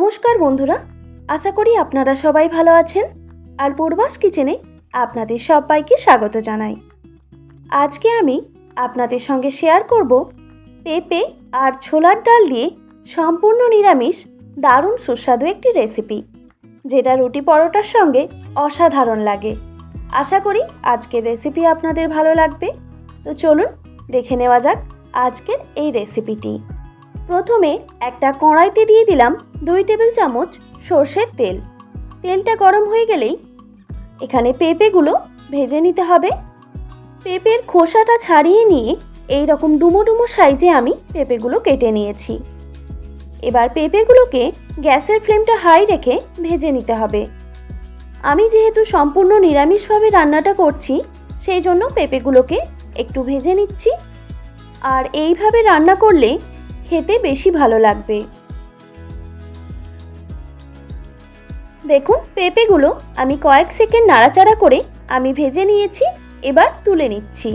নমস্কার বন্ধুরা, আশা করি আপনারা সবাই ভালো আছেন আর পূর্বাস কিচেনে আপনাদের সবাইকে স্বাগত জানাই। আজকে আমি আপনাদের সঙ্গে শেয়ার করব পেঁপে আর ছোলার ডাল দিয়ে সম্পূর্ণ নিরামিষ, দারুণ সুস্বাদু একটি রেসিপি যেটা রুটি পরোটার সঙ্গে অসাধারণ লাগে। আশা করি আজকের রেসিপি আপনাদের ভালো লাগবে। তো চলুন দেখে নেওয়া যাক আজকের এই রেসিপিটি প্রথমে একটা কড়াইতে দিয়ে দিলাম দুই টেবিল চামচ সর্ষের তেল। তেলটা গরম হয়ে গেলেই এখানে পেঁপেগুলো ভেজে নিতে হবে। পেঁপের খোসাটা ছাড়িয়ে নিয়ে এই রকম ডুমো ডুমো সাইজে আমি পেঁপেগুলো কেটে নিয়েছি। এবার পেঁপেগুলোকে গ্যাসের ফ্লেমটা হাই রেখে ভেজে নিতে হবে। আমি যেহেতু সম্পূর্ণ নিরামিষভাবে রান্নাটা করছি, সেই জন্য পেঁপেগুলোকে একটু ভেজে নিচ্ছি। আর এইভাবে রান্না করলে খেতে বেশি ভালো লাগবে। দেখুন, পেঁপেগুলো আমি কয়েক সেকেন্ড নাড়াচাড়া করে আমি ভেজে নিয়েছি, এবার তুলে নিচ্ছি।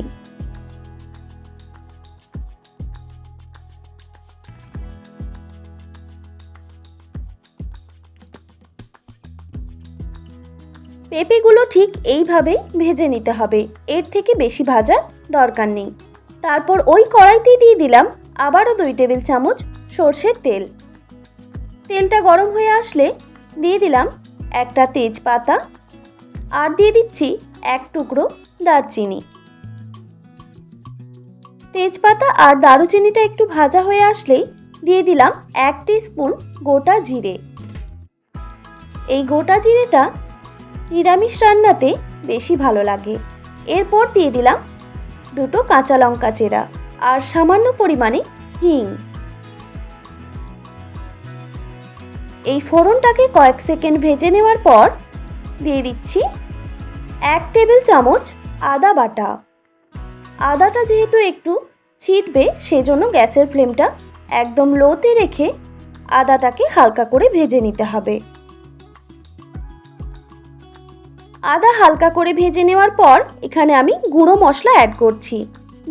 পেঁপেগুলো ঠিক এইভাবে ভেজে নিতে হবে, এর থেকে বেশি ভাজার দরকার নেই। তারপর ওই কড়াইতে দিয়ে দিলাম আবারও দুই টেবিল চামচ সর্ষের তেল। তেলটা গরম হয়ে আসলে দিয়ে দিলাম একটা তেজপাতা আর দিয়ে দিচ্ছি এক টুকরো দারচিনি। তেজপাতা আর দারুচিনিটা একটু ভাজা হয়ে আসলেই দিয়ে দিলাম এক স্পুন গোটা জিরে। এই গোটা জিরেটা নিরামিষ রান্নাতে বেশি ভালো লাগে। এরপর দিয়ে দিলাম দুটো কাঁচা লঙ্কা চেরা। আর সামান্য পরিমাণে হিং। এই ফোড়নটাকে কয়েক সেকেন্ড ভেজে নেওয়ার পর দিয়ে দিচ্ছি এক টেবিল চামচ আদা বাটা। আদাটা যেহেতু একটু ছিটবে, সেজন্য গ্যাসের ফ্লেমটা একদম লোতে রেখে আদাটাকে হালকা করে ভেজে নিতে হবে। আদা হালকা করে ভেজে নেওয়ার পর এখানে আমি গুঁড়ো মশলা অ্যাড করছি।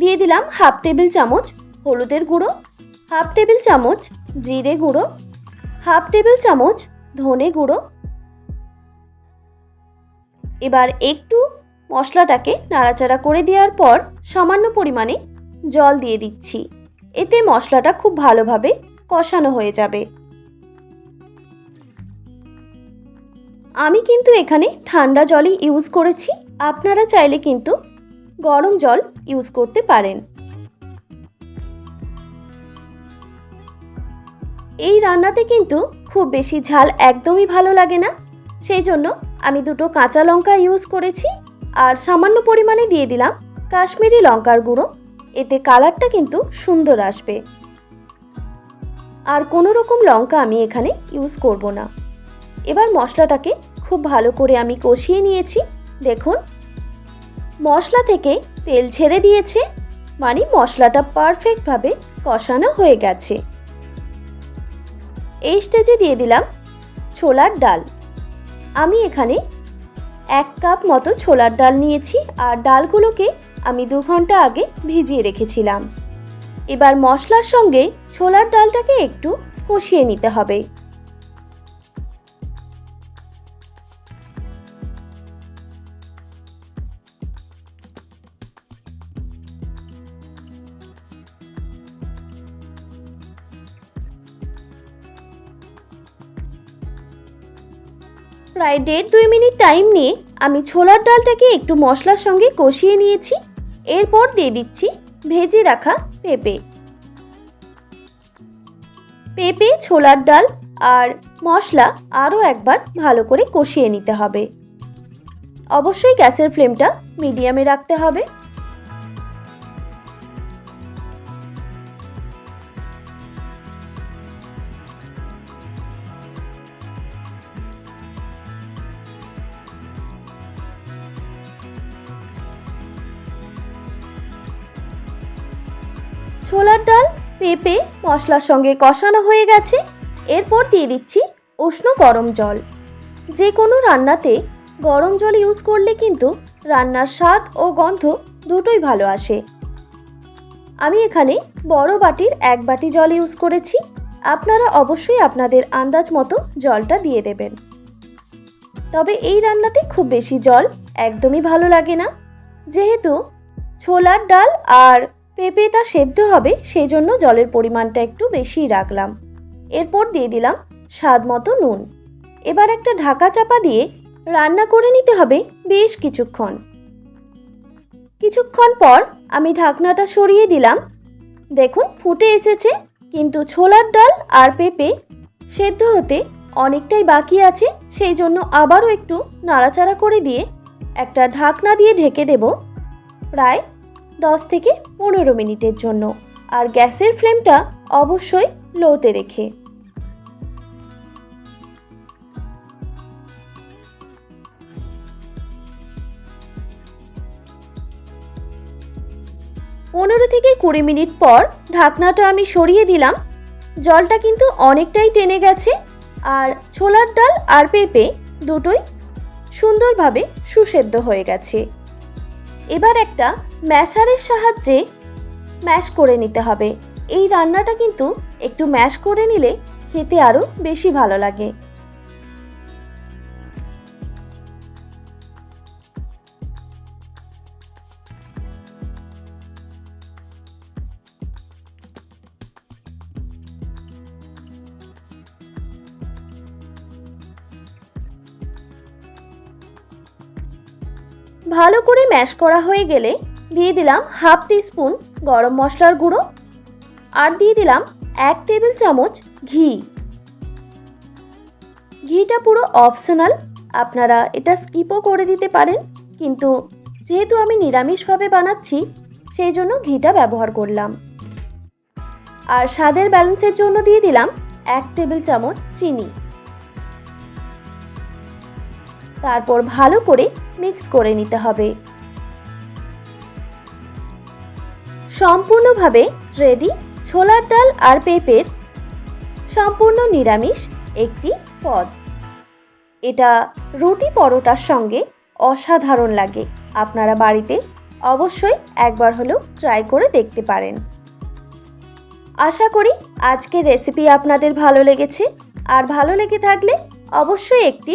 দিয়ে দিলাম হাফ টেবিল চামচ হলুদের গুঁড়ো, হাফ টেবিল চামচ জিরে গুঁড়ো, হাফ টেবিল চামচ ধনে গুঁড়ো। এবার একটু মশলাটাকে নাড়াচাড়া করে দেওয়ার পর সামান্য পরিমাণে জল দিয়ে দিচ্ছি। এতে মশলাটা খুব ভালোভাবে কষানো হয়ে যাবে। আমি কিন্তু এখানে ঠান্ডা জলই ইউজ করেছি। আপনারা চাইলে কিন্তু গরম জল ইউজ করতে পারেন। এই রান্নাতে কিন্তু খুব বেশি ঝাল একদমই ভালো লাগে না। সেই জন্য আমি দুটো কাঁচা লঙ্কা ইউজ করেছি আর সামান্য পরিমাণে দিয়ে দিলাম কাশ্মীরি লঙ্কার গুঁড়ো। এতে কালারটা কিন্তু সুন্দর আসবে। আর কোনো রকম লঙ্কা আমি এখানে ইউজ করব না। এবার মশলাটাকে খুব ভালো করে আমি কষিয়ে নিয়েছি। দেখুন মশলা থেকে তেল ছেড়ে দিয়েছে। মানে মশলাটা পারফেক্টভাবে কষানো হয়ে গেছে। এই স্টেজে দিয়ে দিলাম ছোলার ডাল। আমি এখানে এক কাপ মতো ছোলার ডাল নিয়েছি আর ডালগুলোকে আমি দু ঘণ্টা আগে ভিজিয়ে রেখেছিলাম। এবার মশলার সঙ্গে ছোলার ডালটাকে একটু কষিয়ে নিতে হবে। প্রায় দেড় দুই মিনিট টাইম নিয়ে আমি ছোলার ডালটাকে একটু মশলার সঙ্গে কষিয়ে নিয়েছি। এরপর দিয়ে দিচ্ছি ভেজে রাখা পেঁপে। পেঁপে, ছোলার ডাল আর মশলা আরও একবার ভালো করে কষিয়ে নিতে হবে। অবশ্যই গ্যাসের ফ্লেমটা মিডিয়ামে রাখতে হবে। ছোলার ডাল, পেঁপে, মশলার সঙ্গে কষানো হয়ে গেছে। এরপর দিয়ে দিচ্ছি উষ্ণ গরম জল। যে কোনো রান্নাতে গরম জল ইউজ করলে কিন্তু রান্নার স্বাদ ও গন্ধ দুটোই ভালো আসে। আমি এখানে বড় বাটির এক বাটি জল ইউজ করেছি। আপনারা অবশ্যই আপনাদের আন্দাজ মতো জলটা দিয়ে দেবেন। তবে এই রান্নাতে খুব বেশি জল একদমই ভালো লাগে না। যেহেতু ছোলার ডাল আর পেঁপেটা সেদ্ধ হবে, সেই জন্য জলের পরিমাণটা একটু বেশিই রাখলাম। এরপর দিয়ে দিলাম স্বাদ মতো নুন। এবার একটা ঢাকা চাপা দিয়ে রান্না করে নিতে হবে বেশ কিছুক্ষণ। কিছুক্ষণ পর আমি ঢাকনাটা সরিয়ে দিলাম। দেখুন, ফুটে এসেছে, কিন্তু ছোলার ডাল আর পেঁপে সেদ্ধ হতে অনেকটাই বাকি আছে, সেই জন্য আবারও একটু নাড়াচাড়া করে দিয়ে একটা ঢাকনা দিয়ে ঢেকে দেব। প্রায় দশ থেকে পনেরো মিনিটের জন্য। আর গ্যাসের ফ্লেমটা অবশ্যই লোতে রেখে। পনেরো থেকে কুড়ি মিনিট পর ঢাকনাটা আমি সরিয়ে দিলাম। জলটা কিন্তু অনেকটাই টেনে গেছে। আর ছোলার ডাল আর পেঁপে দুটোই সুন্দরভাবে সুসেদ্ধ হয়ে গেছে। এবার একটা ম্যাশারের সাহায্যে ম্যাশ করে নিতে হবে। এই রান্নাটা কিন্তু একটু ম্যাশ করে নিলে খেতে আরও বেশি ভালো লাগে। ভালো করে ম্যাশ করা হয়ে গেলে দিয়ে দিলাম হাফ টিস্পুন গরম মশলার গুঁড়ো আর দিয়ে দিলাম এক টেবিল চামচ ঘি। ঘিটা পুরো অপশনাল, আপনারা এটা স্কিপও করে দিতে পারেন, কিন্তু যেহেতু আমি নিরামিষভাবে বানাচ্ছি, সেই জন্য ঘিটা ব্যবহার করলাম। আর স্বাদের ব্যালেন্সের জন্য দিয়ে দিলাম এক টেবিল চামচ চিনি। তারপর ভালো করে মিক্স করে নিতে হবে। সম্পূর্ণভাবে রেডি ছোলার ডাল আর পেঁপের সম্পূর্ণ নিরামিষ একটি পদ। এটা রুটি পরোটার সঙ্গে অসাধারণ লাগে। আপনারা বাড়িতে অবশ্যই একবার হলেও ট্রাই করে দেখতে পারেন। আশা করি আজকের রেসিপি আপনাদের ভালো লেগেছে। আর ভালো লেগে থাকলে অবশ্যই একটি